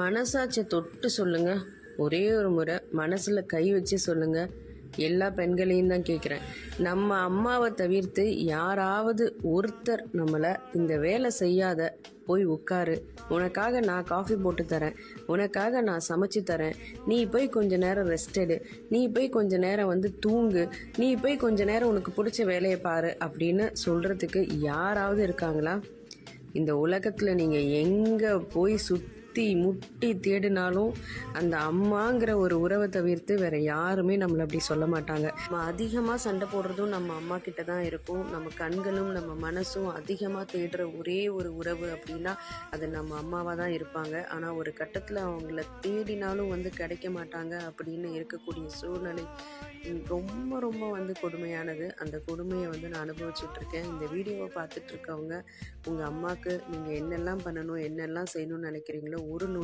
மனசாட்சியை தொட்டு சொல்லுங்க. ஒரே ஒரு முறை மனசில் கை வச்சு சொல்லுங்க. எல்லா பெண்களையும் தான் கேட்குறேன் நம்ம அம்மாவை தவிர்த்து யாராவது ஒருத்தர் நம்மளை இந்த வேலை செய்யாத போய் உட்காரு. உனக்காக நான் காஃபி போட்டு தரேன். உனக்காக நான் சமைச்சு தரேன். நீ போய் கொஞ்ச நேரம் ரெஸ்ட் எடு. நீ போய் கொஞ்ச நேரம் வந்து தூங்கு. நீ போய் கொஞ்ச நேரம் உனக்கு பிடிச்ச வேலையை பாரு அப்படின்னு சொல்கிறதுக்கு யாராவது இருக்காங்களா? இந்த உலகத்தில் நீங்கள் எங்கே போய் சுற்றி முட்டி தேடினாலும் அந்த அம்மாங்கிற ஒரு உறவை தவிர்த்து வேற யாருமே நம்மளை அப்படி சொல்ல மாட்டாங்க. நம்ம அதிகமாக சண்டை போடுறதும் நம்ம அம்மா கிட்ட தான் இருக்கும். நம்ம கண்களும் நம்ம மனசும் அதிகமாக தேடுற ஒரே ஒரு உறவு அப்படின்னா அது நம்ம அம்மாவாக தான் இருப்பாங்க. ஆனால் ஒரு கட்டத்தில் அவங்கள தேடினாலும் வந்து கிடைக்க மாட்டாங்க அப்படின்னு இருக்கக்கூடிய சூழ்நிலை ரொம்ப ரொம்ப வந்து கொடுமையானது. அந்த கொடுமையை வந்து நான் அனுபவிச்சுட்ருக்கேன் இந்த வீடியோவை பார்த்துட்ருக்கவங்க உங்கள் அம்மாவுக்கு நீங்கள் என்னெல்லாம் பண்ணணும் என்னெல்லாம் செய்யணும்னு நினைக்கிறீங்களோ ஒரு நொடி